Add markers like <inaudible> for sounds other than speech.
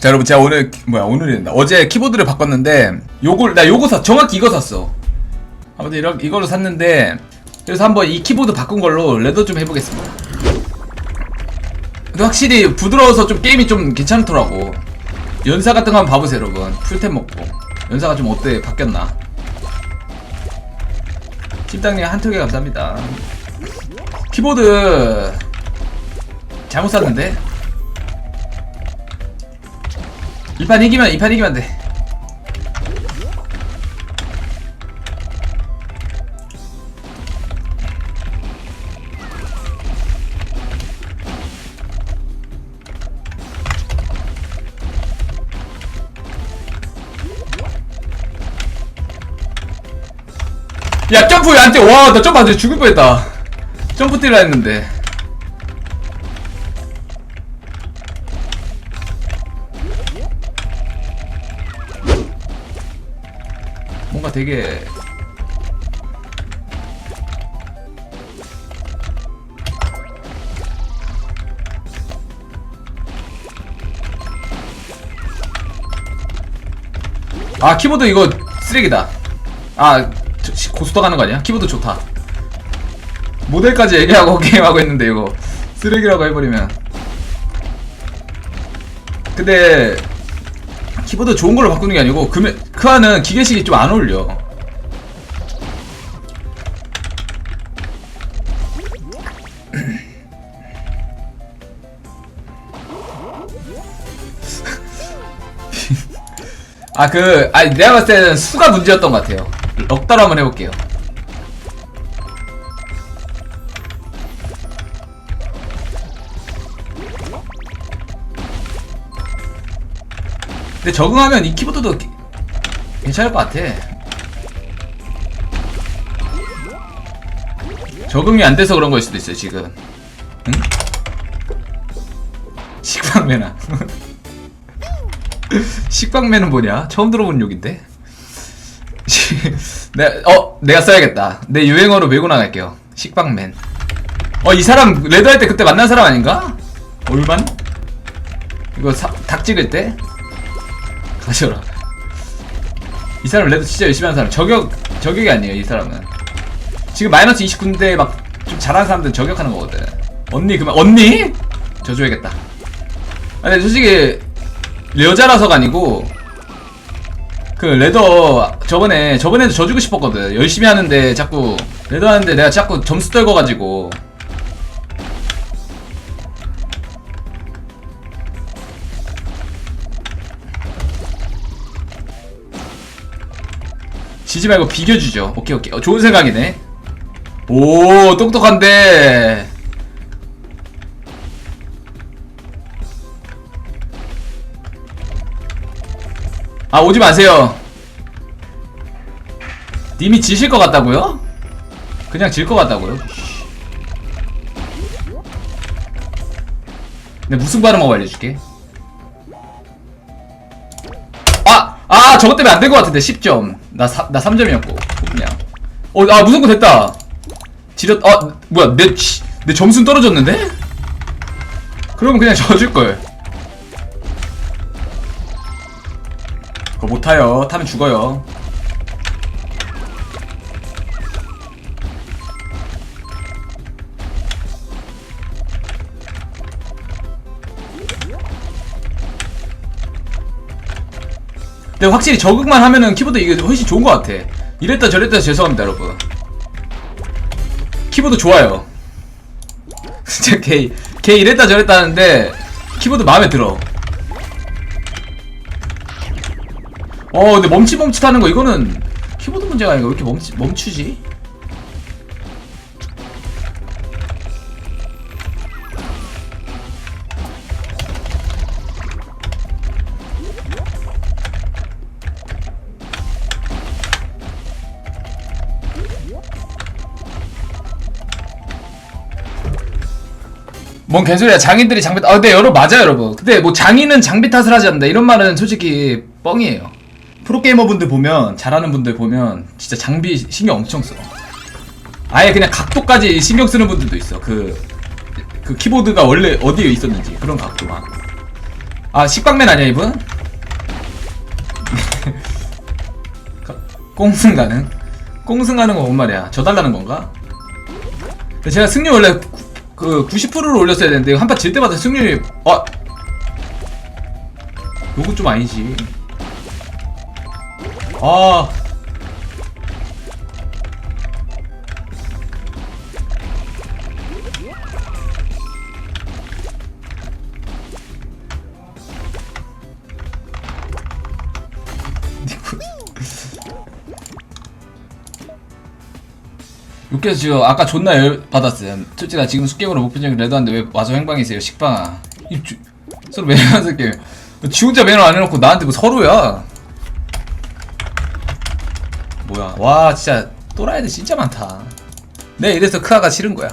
자 여러분 제가 오늘 키- 뭐야 오늘이란다 어제 키보드를 바꿨는데 요걸 나 요거 사 정확히 이거 샀어. 아무튼 이러, 이걸로 샀는데 그래서 한번 이 키보드 바꾼 걸로 레더 좀 해보겠습니다. 근데 확실히 부드러워서 좀 게임이 좀 괜찮더라고. 연사 같은 거 한번 봐보세요 여러분. 풀템 먹고. 연사가 좀 어때? 바뀌었나? 찜닭님 한턱에 감사합니다. 키보드 잘못 샀는데 이 판 이기면 이 판 이기면 돼. 야 점프 왜안 뛰어? 와나 점프 안 돼 죽을 뻔했다. 점프 뛰라 했는데. 뭔가 되게. 아 키보드 이거 쓰레기다. 아 고스톱 가는 거 아니야? 키보드 좋다. 모델까지 얘기하고 <laughs> 게임하고 있는데 이거 쓰레기라고 해버리면. 근데 키보드 좋은 걸로 바꾸는 게 아니고 그, 그 안은 기계식이 좀 안 어울려. <laughs> 아그 아니 내가 봤을 때는 수가 문제였던 것 같아요. 럭다로 한번 해볼게요 근데 적응하면 이 키보드도 기- 괜찮을 것 같아. 적응이 안 돼서 그런 걸 수도 있어요, 지금. 응? <laughs> 식빵매나. <laughs> 식빵매는 뭐냐? 처음 들어본 욕인데? 내, <laughs> 어, 내가 써야겠다. 내 유행어로 메고 나갈게요. 식빵맨. 어, 이 사람, 레드 할 때 그때 만난 사람 아닌가? 올만? 이거 사, 닭 찍을 때? 가져라. 이 사람 레드 진짜 열심히 하는 사람. 저격, 저격이 아니에요, 이 사람은. 지금 마이너스 29인데 막 좀 잘하는 사람들은 저격하는 거거든. 언니, 그만, 언니? 져줘야겠다. 아, 근데 솔직히, 여자라서가 아니고, 그, 레더, 저번에, 저번에도 져주고 싶었거든. 열심히 하는데 자꾸, 레더 하는데 내가 자꾸 점수 떨궈가지고. 지지 말고 비겨주죠. 오케이, 오케이. 어, 좋은 생각이네. 오, 똑똑한데. 아, 오지 마세요. 님이 지실 것 같다고요? 그냥 질 것 같다고요? 내 무슨 발음하고 알려줄게. 아! 아! 저것 때문에 안된것 같은데, 10점. 나, 사, 나 3점이었고. 그냥. 어, 아, 무슨 거 됐다. 지렸, 아, 뭐야, 내, 치- 내 점수는 떨어졌는데? 그러면 그냥 <laughs> 져줄걸. 그거 못 타요. 타면 죽어요. 근데 확실히 적응만 하면은 키보드 이게 훨씬 좋은 것 같아. 이랬다 저랬다 죄송합니다, 여러분. 키보드 좋아요. <laughs> 진짜 걔, 걔 이랬다 저랬다 하는데 키보드 마음에 들어. 어, 근데 멈칫멈칫하는 거 이거는 키보드 문제가 아니고 왜 이렇게 멈추, 멈추지? 뭔 개소리야 장인들이 장비 아 근데 여러분 맞아요 여러분 근데 뭐 장인은 장비 탓을 하지 않는다 이런 말은 솔직히 뻥이에요 프로게이머 분들 보면 잘하는 분들 보면 진짜 장비 신경 엄청 써 아예 그냥 각도까지 신경 쓰는 분들도 있어 그, 그 키보드가 원래 어디에 있었는지 그런 각도만 아 식빵맨 아니야 이분? <laughs> 꽁승 가능? 꽁승 가는 건 뭔 말이야? 저 달라는 건가? 제가 승률 원래 구, 그 90%를 올렸어야 되는데 한 판 질 때마다 승률이 어 요거 좀 아니지. 아 육개서 지금 아까 존나 열 받았어요. 솔직히 나 지금 숙개으로 목표적인 레드한데 왜 와서 행방이세요 식빵아. 이 주, 서로 매너한 새끼. 지 혼자 매너 안 해놓고 나한테 뭐 서로야. 뭐야? 와 진짜 또라이들 진짜 많다. 내 이래서 크아가 싫은 거야.